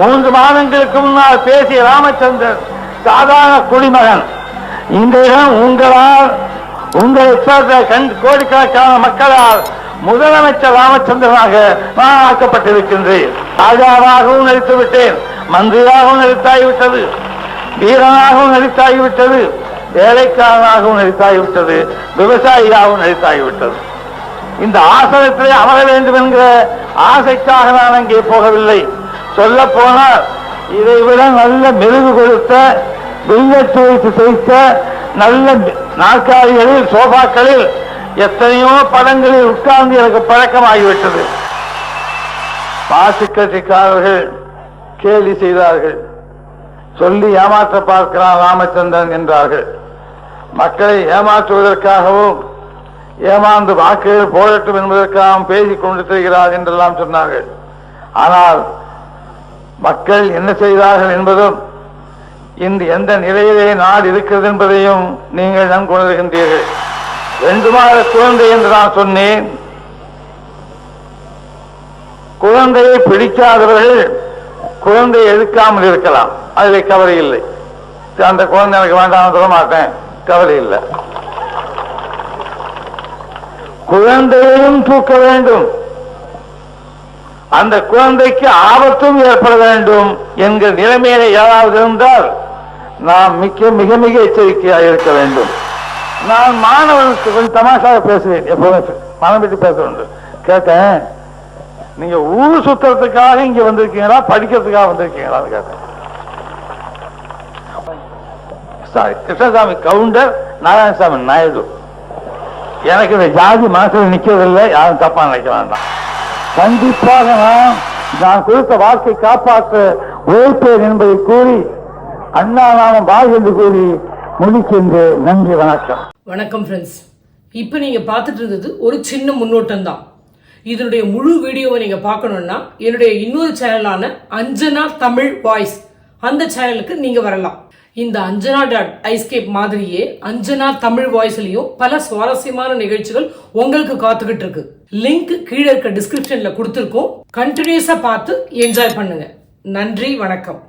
மூன்று மாதங்களுக்கு முன்னால் பேசிய ராமச்சந்திரன் சாதாரண குடிமகன். இன்றைய உங்களால் உங்களை கண் கோடிக்கணக்கான மக்களால் முதலமைச்சர் ராமச்சந்திரனாக நான் ஆக்கப்பட்டிருக்கின்றேன் ராஜாவாகவும் நடித்து விட்டேன் மந்திரியாகவும் நடித்தாகிவிட்டது வீரனாகவும் நடித்தாகிவிட்டது வேலைக்காரனாகவும் நடித்தாகிவிட்டது விவசாயியாகவும் நடித்தாகிவிட்டது. இந்த ஆசனத்திலே அமர வேண்டும் என்கிற ஆசைக்காக நான் அங்கே போகவில்லை. சொல்ல போனால் இதை விட நல்ல மெருகு கொடுத்த வில்லட்டு வைத்து தைத்த நல்ல நாற்காலிகளில் சோபாக்களில் எத்தனையோ படங்களில் உட்கார்ந்து எனக்கு பழக்கமாகிவிட்டது. மாற்றுக் கட்சிக்காரர்கள் கேலி செய்தார்கள். சொல்லி ஏமாற்ற பார்க்கிறான் ராமச்சந்திரன் என்றார்கள். மக்களை ஏமாற்றுவதற்காகவும் ஏமாந்து வாக்குகள் போடட்டும் என்பதற்காகவும் பேசிக் கொண்டு திரிகிறார் என்றெல்லாம் சொன்னார்கள். ஆனால் மக்கள் என்ன செய்தார்கள் என்பதும் இன்று எந்த நிலையிலே நாடு இருக்கிறது என்பதையும் நீங்கள் நன்கு உணர்கின்றீர்கள். ரெண்டு மாத குழந்தை என்று நான் சொன்னேன். குழந்தையை பிடிக்காதவர்கள் குழந்தையை எடுக்காமல் இருக்கலாம். அதில் கவலை இல்லை. அந்த குழந்தை எனக்கு வேண்டாம் சொல்ல மாட்டேன். கவலை இல்லை. குழந்தையையும் தூக்க வேண்டும். அந்த குழந்தைக்கு ஆபத்தும் ஏற்பட வேண்டும் என்கிற நிலைமையில ஏதாவது இருந்தால் நாம் மிக மிக மிக எச்சரிக்கையாக இருக்க வேண்டும். நான் மாணவனுக்கு கொஞ்சம் தமாஷாக பேசுவேன் எப்பவுமே மனம் விட்டு பேச வேண்டும் கேட்டேன் நீங்க ஊர் சுத்துறதுக்காக இங்க வந்திருக்கீங்களா படிக்கிறதுக்காக வந்திருக்கீங்களா கேட்டேன். சாரி கிருஷ்ணசாமி கவுண்டர் நாராயணசாமி நாயுடு. எனக்கு இந்த ஜாதி மனசில் நிக்கிறதில்லை யாரும் தப்பா நினைக்க வேண்டாம். கண்டிப்பாக நான் நான் கொடுத்த வாக்கை காப்பாற்ற உழைப்பேன் என்பதை கூறி அண்ணா நானும் வாழ் என்று கூறி முடிக்கின்ற நன்றி வணக்கம். வணக்கம் ஃப்ரெண்ட்ஸ் இப்போ நீங்கள் பார்த்துட்டு இருந்தது ஒரு சின்ன முன்னோட்டம் தான் இதனுடைய முழு வீடியோவை நீங்கள் பார்க்கணுன்னா என்னுடைய இன்னொரு சேனலான அஞ்சனா தமிழ் வாய்ஸ் அந்த சேனலுக்கு நீங்கள் வரலாம். இந்த அஞ்சனா டாட் ஐஸ்கேப் மாதிரியே அஞ்சனா தமிழ் வாய்ஸ்லயும் பல சுவாரஸ்யமான நிகழ்ச்சிகள் உங்களுக்கு காத்துக்கிட்டு இருக்கு. லிங்க் கீழே இருக்க டிஸ்கிரிப்ஷன்ல கொடுத்துருக்கோம். கண்டினியூஸா பார்த்து என்ஜாய் பண்ணுங்க. நன்றி வணக்கம்.